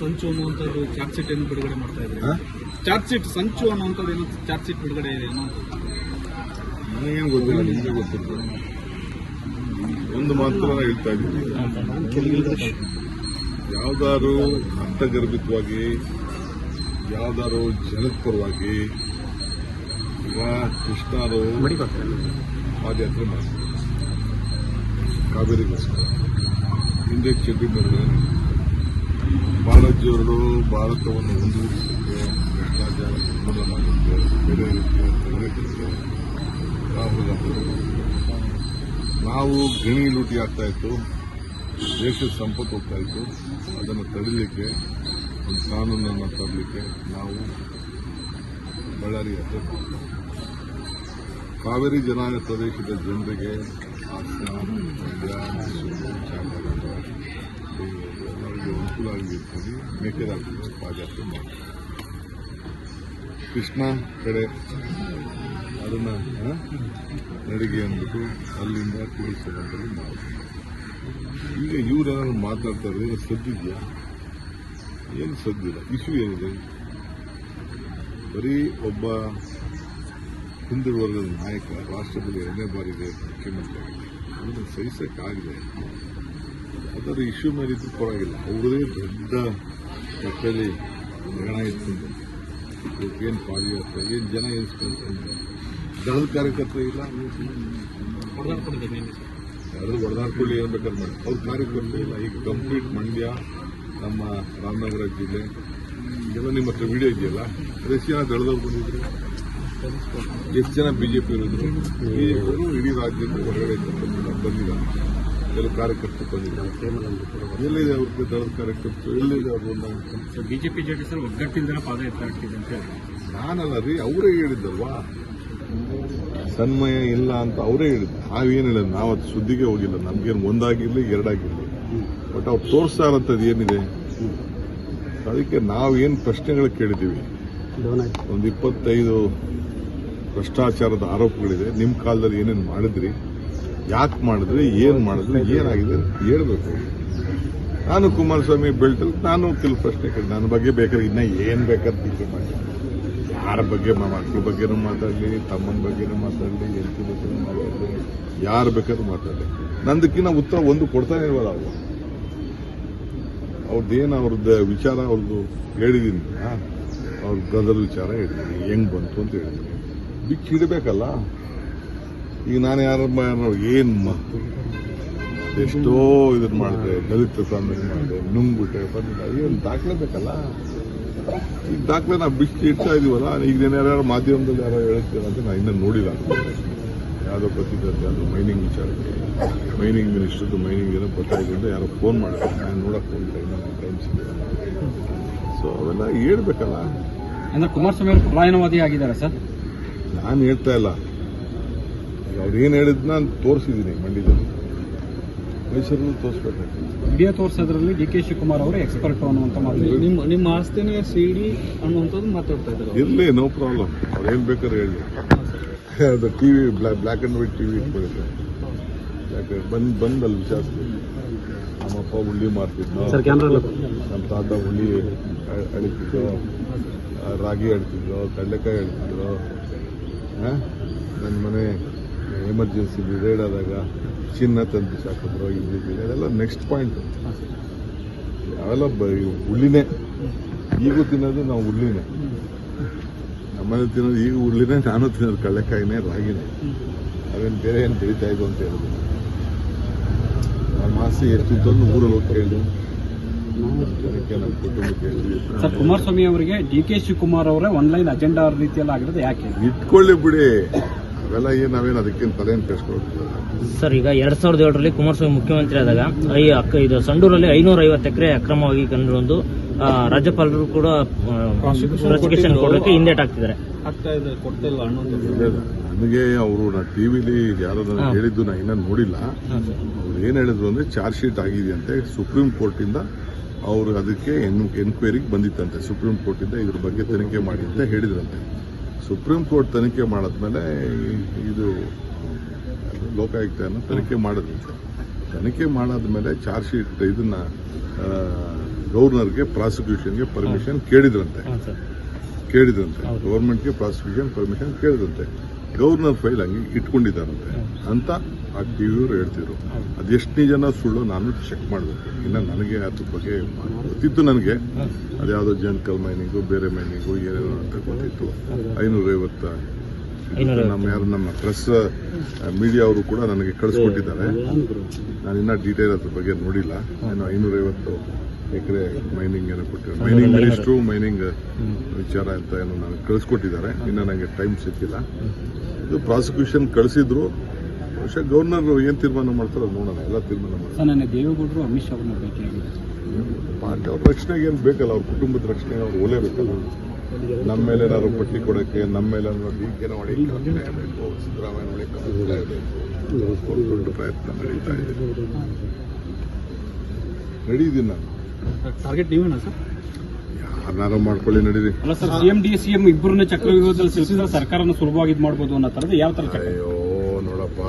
ಸಂಚು ಅನ್ನುವಂಥದ್ದು charge sheet ಏನು ಬಿಡುಗಡೆ ಮಾಡ್ತಾ ಇದ್ದಾರೆ? ಚಾರ್ಜ್ ಶೀಟ್ ಸಂಚು ಅನ್ನುವಂಥದ್ದು ಏನು ಚಾರ್ಜ್ ಶೀಟ್ ಬಿಡುಗಡೆ ಇದೆ ನನಗೇನು ಗೊತ್ತಿಲ್ಲ ನಿಮಗೆ ಗೊತ್ತಿಲ್ಲ. ಒಂದು ಮಾತ್ರ ಹೇಳ್ತಾ ಇದ್ದೀನಿ. ಯಾವ್ದಾದ್ರು ಅರ್ಥಗರ್ಭಿತವಾಗಿ ಯಾವ್ದಾದ್ರು ಜನದ ಪರವಾಗಿ ಈಗ ಕೃಷ್ಣರು ಪಾದಯಾತ್ರೆ ಮಾಡ್ತಾರೆ ಕಾವೇರಿಗೋಸ್ಕರ. ಹಿಂದೆ ಚೆಡ್ಡಿ ಮೇಲೆ ಬಾಲಾಜಿಯವರು ಭಾರತವನ್ನು ಮುಂದುವರಿಸಲಿಕ್ಕೆ ಭ್ರಷ್ಟಾಚಾರ ಮಾಡಲಿಕ್ಕೆ ಬೇರೆ ರೀತಿಯ ರಾಹುಲ್ ನಾವು ಗಣಿ ಲೂಟಿ ಆಗ್ತಾ ಇತ್ತು. ದೇಶದ ಸಂಪತ್ತು ಹೋಗ್ತಾ ಇತ್ತು. ಅದನ್ನು ತಡಿಲಿಕ್ಕೆ, ಒಂದು ಕಾನೂನನ್ನು ತರಲಿಕ್ಕೆ ನಾವು ಬಳ್ಳಾರಿ ಹತ್ರ ಕಾವೇರಿ ಜನಾಂಗ ಪ್ರದೇಶದ ಜನರಿಗೆ ಹಾಸನ, ಮಂಡ್ಯ, ಮೈಸೂರು, ಚಾಮರಾಜನಗರ ಅಂತೇಳಿ ಮೇಕೆದಾಟು ಪಾದಯಾತ್ರೆ ಮಾಡಿ ಕೃಷ್ಣ ಕಡೆ ಅದನ್ನ ನಡಿಗೆ ಅಂದ್ಬಿಟ್ಟು ಅಲ್ಲಿಂದ ತಿಳಿಸೋದಂತಲ್ಲಿ ನಾವು ಈಗ ಇವರೇನಾದ್ರು ಮಾತಾಡ್ತಾ ಇದ್ರೆ ಏನು ಸದ್ದಿದೆಯಾ ಏನು ಸದ್ದಿಲ್ಲ ಇಶ್ಯೂ ಏನಿದೆ ಬರೀ ಒಬ್ಬ ಹಿಂದುಳಿದ ವರ್ಗದ ನಾಯಕ ರಾಷ್ಟ್ರದಲ್ಲಿ ಎರಡನೇ ಬಾರಿಗೆ ಮುಖ್ಯಮಂತ್ರಿ ಅದನ್ನು ಸಹಿಸಕ್ಕಾಗಿದೆ ಅದರ ಇಶ್ಯೂ ಮೇಲೆ ಇದ್ರೂ ಪರವಾಗಿಲ್ಲ. ಅವರೇ ದೊಡ್ಡ ಮಟ್ಟದಲ್ಲಿ ಗಣ ಇಟ್ಕೊಂಡು ಏನು ಪಾದಯಾತ್ರೆ ಏನು ಜನ ಎನಿಸ್ಕೊಂಡ್ರೆ ದಳದ ಕಾರ್ಯಕರ್ತರು ಇಲ್ಲ ಯಾರು ಹೊಡೆದಾಡ್ಕೊಳ್ಳಿ ಏನು ಬೇಕಾದ್ರೆ ಮಾಡಿ. ಅವ್ರ ಕಾರ್ಯಕರ್ತರು ಇಲ್ಲ. ಈಗ ಕಂಪ್ಲೀಟ್ ಮಂಡ್ಯ ನಮ್ಮ ರಾಮನಗರ ಜಿಲ್ಲೆ ಎಲ್ಲ ನಿಮ್ಮ ಹತ್ರ ವಿಡಿಯೋ ಇದೆಯಲ್ಲ? ಎಷ್ಟು ಜನ ದಳದವ್ರು ಬಂದಿದ್ರು? ಎಷ್ಟು ಜನ ಬಿಜೆಪಿ ಇರೋದು? ಬಿಜೆಪಿಯವರು ಇಡೀ ರಾಜ್ಯದಿಂದ ಹೊರಗಡೆ ಬಂದಿಲ್ಲ ಬಂದಿದ್ದಾರೆ. ಎಲ್ಲ ಕಾರ್ಯಕರ್ತರು ಬಂದಿದ್ದಾರೆ ಎಲ್ಲಿದೆ ಅವ್ರಿಗೆ ದಳದ ಕಾರ್ಯಕರ್ತರು? ಎಲ್ಲಿದೆ ಅವರು ಬಿಜೆಪಿ ಜೆ ಡಿ ಸರ್ ಒಗ್ಗಟ್ಟಿಂದ ಪಾದಯಾತ್ರೆ ಆಗ್ತಿದೆ ಅಂತ ಹೇಳಿ. ನಾನಲ್ಲ ರೀ ಅವರೇ ಹೇಳಿದ್ದಲ್ವಾ? ಸನ್ಮಯ ಇಲ್ಲ ಅಂತ ಅವರೇ ಹೇಳಿದ್ರು ನಾವೇನು ಹೇಳಿದ್ ನಾವು ಅದು ಸುದ್ದಿಗೆ ಹೋಗಿಲ್ಲ. ನಮ್ಗೇನು ಒಂದಾಗಿರ್ಲಿ ಎರಡಾಗಿರ್ಲಿ. ಬಟ್ ಅವ್ರು ತೋರಿಸ್ತಾ ಇರೋಂಥದ್ದು ಏನಿದೆ? ಅದಕ್ಕೆ ನಾವೇನು ಪ್ರಶ್ನೆಗಳು ಕೇಳಿದ್ದೀವಿ. ಒಂದು ಇಪ್ಪತ್ತೈದು ಭ್ರಷ್ಟಾಚಾರದ ಆರೋಪಗಳಿದೆ. ನಿಮ್ಮ ಕಾಲದಲ್ಲಿ ಏನೇನು ಮಾಡಿದ್ರಿ? ಯಾಕೆ ಮಾಡಿದ್ರಿ, ಏನು ಮಾಡಿದ್ರಿ, ಏನಾಗಿದೆ ಅಂತ ಹೇಳ್ಬೇಕು. ನಾನು ಕುಮಾರಸ್ವಾಮಿ ಬೆಳ್ತಲ್ಲಿ ನಾನು ಕೆಲವು ಪ್ರಶ್ನೆ ಕೇಳಿ ನನ್ನ ಬಗ್ಗೆ ಬೇಕಾದ್ರೆ ಇನ್ನ ಏನು ಬೇಕಾದ್ರೆ ಟೀಕೆ ಮಾಡಿ. ಯಾರ ಬಗ್ಗೆ ಮಕ್ಕಳ ಬಗ್ಗೆನೂ ಮಾತಾಡಲಿ, ತಮ್ಮನ ಬಗ್ಗೆನೂ ಮಾತಾಡಲಿ, ಹೆಂಡತಿ ಬಗ್ಗೆನೂ ಮಾತಾಡಲಿ, ಯಾರು ಬೇಕಾದ್ರೂ ಮಾತಾಡಲಿ. ನಂದಕ್ಕಿಂತ ಉತ್ತರ ಒಂದು ಕೊಡ್ತಾನೆ ಇಲ್ವಲ್ಲ ಅವರು. ಅವ್ರದ್ದೇನು ಅವ್ರದ್ದು ವಿಚಾರ ಅವ್ರದ್ದು ಹೇಳಿದ್ದೀನಿ ಅವ್ರ ಬ್ರದರ್ ವಿಚಾರ ಹೇಳಿದ್ದೀನಿ ಹೆಂಗ್ ಬಂತು ಅಂತ ಹೇಳಿದ್ದೀನಿ ಬಿಚ್ಚಿಡಬೇಕಲ್ಲ ಈಗ ನಾನು ಯಾರು ಏನು ಎಷ್ಟೋ ಇದನ್ನು ಮಾಡಿದೆ ದಲಿತ ಸ್ವಾಮಿ ಮಾಡಿದೆ ನುಂಗ್ಬಿಟ್ಟೆ ಬಂದಿಲ್ಲ ಏನು ದಾಖಲೆ ಬೇಕಲ್ಲ? ಈಗ ದಾಖಲೆ ನಾವು ಬಿಸಿ ಇಡ್ತಾ ಇದೀವಲ್ಲ ಈಗ ನಾನು ಯಾರು ಮಾಧ್ಯಮದಲ್ಲಿ ಯಾರೋ ಹೇಳ್ತೀರ ಅಂತ ನಾನು ಇನ್ನೂ ನೋಡಿಲ್ಲ ಯಾವುದೋ ಪ್ರತಿದ್ದಂತೆ ಅದು ಮೈನಿಂಗ್ ವಿಚಾರಕ್ಕೆ. ಮೈನಿಂಗ್ ಮಿನಿಸ್ಟರ್ದು ಮೈನಿಂಗ್ ಏನೋ ಗೊತ್ತಾಗಿದ್ದು ಯಾರೋ ಫೋನ್ ಮಾಡಿದ್ರು. ನಾನು ನೋಡಕ್ ಹೋಗಿಲ್ಲ ಇನ್ನೂ ಟೈಮ್ ಸಿಗಲಿಲ್ಲ. ಸೊ ಅವೆಲ್ಲ ಹೇಳ್ಬೇಕಲ್ಲ. ಅಂದ್ರೆ ಕುಮಾರಸ್ವಾಮಿ ಅವರು ಪಲಾಯನವಾದಿ ಆಗಿದ್ದಾರೆ ಸರ್? ನಾನು ಹೇಳ್ತಾ ಇಲ್ಲ. ಅವ್ರು ಏನು ನಾನು ತೋರಿಸಿದ್ದೀನಿ ಮಂಡ್ಯದಲ್ಲಿ. ಮೈಸೂರಲ್ಲೂ ತೋರಿಸ್ಬೇಕು. ವಿಡಿಯೋ ತೋರಿಸೋದ್ರಲ್ಲಿ ಡಿ ಕೆ ಶಿವಕುಮಾರ್ ಅವರು ಎಕ್ಸ್ಪರ್ಟ್ ಅನ್ನುವಂತ ಮಾತು. ನಿಮ್ಮ ನಿಮ್ಮ ಆಸ್ತಿನೇ ಸಿ ಡಿ ಅನ್ನುವಂಥದ್ದು ಮಾತಾಡ್ತಾ ಇದ್ದಾರೆ ಇರಲಿ ನೋ ಪ್ರಾಬ್ಲಮ್ ಅವ್ರು ಏನು ಬೇಕಾದ್ರೆ ಹೇಳಿ. ಅದು T V black and white T V ಇಟ್ಕೊಂಡಿದ್ದೆ ಯಾಕೆ ಬಂದು ಬಂದಲ್ಲಿ ಜಾಸ್ತಿ. ನಮ್ಮಪ್ಪ ಹುಳ್ಳಿ ಮಾರ್ತಿದ್ನು. ಸರ್ ಕ್ಯಾಮ್ರಾ ನಮ್ಮ ತಾತ ಹುಳಿ ಅ- ಅಳಿತಿದ್ರು ರಾಗಿ ಅಳ್ತಿದ್ರು ಕಡಲೆಕಾಯಿ ಅಳ್ತಿದ್ರು ನನ್ನ ಮನೆ ಎಮರ್ಜೆನ್ಸಿ ರೇಡ್ ಆದಾಗ ಚಿನ್ನ ತಂದು ಸಾಕಿದ್ರು ಇದು ಇದು ಅದೆಲ್ಲ ನೆಕ್ಸ್ಟ್ ಪಾಯಿಂಟ್ ಅವೆಲ್ಲ ಬ ಹುಳ್ಳಿನೇ ಈಗೂ ತಿನ್ನೋದು ನಾವು ಹುಳಿನೇ ನಮ್ಮನೆ ತಿನ್ನೋದು ಈಗ ಹುಳಿನೇ ನಾನು ತಿನ್ನೋದು ಕಳ್ಳೆಕಾಯಿನೇ ರಾಗಿನೇ. ಅವೇನು ಬೇರೆ ಏನು ಬೆಳೀತಾ ಇದ್ದು ಅಂತ ಹೇಳಿದ್ರು ನಮ್ಮ ಆಸೆ ಎಷ್ಟಿತ್ತು ಅಂತ ಊರಲ್ಲಿ ಹೋಗಿ ಕೇಳಿದ್ರು ಸರ್ ಕುಮಾರಸ್ವಾಮಿ ಅವರಿಗೆ ಡಿ ಕೆ ಶಿವಕುಮಾರ್ ಅವರೇ ಆನ್ಲೈನ್ ಅಜೆಂಡಾ ರೀತಿಯಲ್ಲಿ ಆಗಿರೋದು ಯಾಕೆ? ಇಟ್ಕೊಳ್ಳಿ ಬಿಡಿ. ಅವೆಲ್ಲ ಏನು ನಾವೇನು ಅದಕ್ಕೇನು ತಲೆಯನ್ನು ಕೆಡಿಸ್ಕೊಳ್ತಿಲ್ಲ ಸರ್ ಈಗ ಎರಡ್ ಸಾವಿರದ ಏಳರಲ್ಲಿ ಕುಮಾರಸ್ವಾಮಿ ಮುಖ್ಯಮಂತ್ರಿ ಆದಾಗ ಐ ಅಕ್ಕ ಇದು ಸಂಡೂರಲ್ಲಿ ಐನೂರ ಐವತ್ತು ಎಕರೆ ಅಕ್ರಮವಾಗಿ ಆ, ರಾಜ್ಯಪಾಲರು ಕೂಡ ಪ್ರಾಸಿಕ್ಯೂಷನ್ ಕೊಡೋಕೆ ಹಿಂದೇಟ್ ಆಗ್ತಿದ್ದಾರೆ ಇದೆ ನನಗೆ ಅವರು ನಾ ಟಿವಿಲಿ ಯಾರೋ. ಹೇಳಿದ್ದು ನಾ ಇನ್ನೂ ನೋಡಿಲ್ಲ. ಅವ್ರು ಏನು ಹೇಳಿದ್ರು ಅಂದ್ರೆ ಚಾರ್ಜ್ ಶೀಟ್ ಆಗಿದೆಯಂತೆ ಸುಪ್ರೀಂ ಕೋರ್ಟಿಂದ ಅವರು ಅದಕ್ಕೆ ಎನ್ ಎನ್ಕ್ವೈರಿಗೆ ಬಂದಿತ್ತಂತೆ ಸುಪ್ರೀಂ ಕೋರ್ಟಿಂದ ಇದ್ರ ಬಗ್ಗೆ ತನಿಖೆ ಮಾಡಿ ಅಂತ ಹೇಳಿದ್ರಂತೆ. ಸುಪ್ರೀಂ ಕೋರ್ಟ್ ತನಿಖೆ ಮಾಡಿದ್ಮೇಲೆ ಇದು ಲೋಕಾಯುಕ್ತನ ತನಿಖೆ ಮಾಡಿದಂತೆ ತನಿಖೆ ಮಾಡಾದ್ಮೇಲೆ ಚಾರ್ಜ್ ಶೀಟ್ ಇದನ್ನ ಗವರ್ನರ್ಗೆ ಪ್ರಾಸಿಕ್ಯೂಷನ್ಗೆ ಪರ್ಮಿಷನ್ ಕೇಳಿದ್ರಂತೆ. ಕೇಳಿದ್ರಂತೆ. ಗೌರ್ಮೆಂಟ್ಗೆ ಪ್ರಾಸಿಕ್ಯೂಷನ್ ಪರ್ಮಿಷನ್ ಕೇಳಿದಂತೆ ಗವರ್ನರ್ ಫೈಲ್ ಹಂಗೆ ಇಟ್ಕೊಂಡಿದ್ದಾರಂತೆ ಅಂತ ಆ ಟಿವಿಯವರು ಹೇಳ್ತಿದ್ರು. ಅದೆಷ್ಟನೇ ಜನ ಸುಳ್ಳು ನಾನು ಚೆಕ್ ಮಾಡಬೇಕು. ಇನ್ನು ನನಗೆ ಅದ್ರ ಬಗ್ಗೆ ಗೊತ್ತಿತ್ತು ನನಗೆ. ಅದ್ಯಾವುದೋ ಜಂಕಲ್ ಮೈನಿಂಗು ಬೇರೆ ಮೈನಿಂಗು ಏನೇನೋ ಅಂತ ಗೊತ್ತಿತ್ತು. ಐನೂರೈವತ್ತು. ನಮ್ಮ ಯಾರು ನಮ್ಮ ಪ್ರೆಸ್ ಮೀಡಿಯಾ ಅವರು ಕೂಡ ನನಗೆ ಕಳಿಸ್ಕೊಟ್ಟಿದ್ದಾರೆ. ನಾನು ಇನ್ನೂ ಡೀಟೇಲ್ ಅದ್ರ ಬಗ್ಗೆ ನೋಡಿಲ್ಲ. ನಾನು ಐನೂರೈವತ್ತು ಎಕರೆ ಮೈನಿಂಗ್ ಏನೋ ಕೊಟ್ಟಿದ್ದಾರೆ. ಮೈನಿಂಗ್ ಮಿನಿಸ್ಟ್ರು ಮೈನಿಂಗ್ ವಿಚಾರ ಅಂತ ಏನೋ ನನಗೆ ಕಳಿಸ್ಕೊಟ್ಟಿದ್ದಾರೆ. ಇನ್ನೂ ನನಗೆ ಟೈಮ್ ಸಿಕ್ಕಿಲ್ಲ. ಇದು ಪ್ರಾಸಿಕ್ಯೂಷನ್ ಕಳಿಸಿದ್ರು. ಬಹುಶಃ ಗವರ್ನರ್ ಏನು ತೀರ್ಮಾನ ಮಾಡ್ತಾರೋ ನೋಡೋಣ. ಎಲ್ಲ ತೀರ್ಮಾನ ಮಾಡ್ತಾರೆ. ನನ್ನ ದೇವೇಗೌಡರು ಅಮಿತ್ ಶಾ ಅವ್ರನ್ನ ಭೇಟಿಯಾಗಿದೆ ಪಾರ್ಟಿ ಅವ್ರ ರಕ್ಷಣೆಗೆ ಏನು ಬೇಕಲ್ಲ ಅವ್ರ ಕುಟುಂಬದ ರಕ್ಷಣೆಗೆ ಅವ್ರು ಒಲೇಬೇಕಲ್ಲ ನಮ್ಮ ಮೇಲೆ ಏನಾದ್ರು ಪಟ್ಟಿ ಕೊಡೋಕ್ಕೆ ನಮ್ಮ ಮೇಲೆ ಡಿ ಹೊಡಿಬೇಕು ಸಿದ್ದರಾಮಯ್ಯ ಪ್ರಯತ್ನ ನಡೀತಾ ಇದೆ. ನಡೀತೀನಿ ನಾನು ಟಾರ್ಗೆಟ್ ನೀವೇನಾ ಸರ್? ಮಾಡ್ಕೊಳ್ಳಿ ನಡೀರಿ. ಅಲ್ಲ ಸರ್ ಸಿಎಂ ಡಿ ಸಿಎಂ ಇಬ್ಬರನ್ನ ಚಕ್ರವ್ಯೂಹದಲ್ಲಿ ಸಿಲುಕಿದ್ರೆ ಸರ್ಕಾರನ ಸುಲಭವಾಗಿ ಇದು ಮಾಡ್ಬೋದು ಅನ್ನೋ ತರದ ಯಾವ ತರ ಚಕ್ರ? ಅಯ್ಯೋ ನೋಡಪ್ಪ.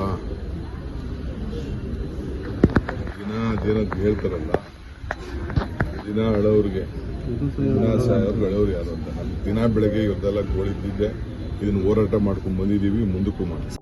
ದಿನ ಅದೇನೋ ಹೇಳ್ತಾರಲ್ಲ. ದಿನ ಅಳವ್ರಿಗೆ ದಿನ ಸಾಯೋರು ಅಳವ್ರು ಯಾರು ಅಂತ. ದಿನ ಬೆಳಗ್ಗೆ ಇವ್ರದೆಲ್ಲ ಗೋಳಿದ್ದಿದ್ದೆ. ಇದನ್ನ ಹೋರಾಟ ಮಾಡ್ಕೊಂಡು ಬಂದಿದ್ದೀವಿ ಮುಂದಕ್ಕೂ ಮಾಡ್ತೀವಿ.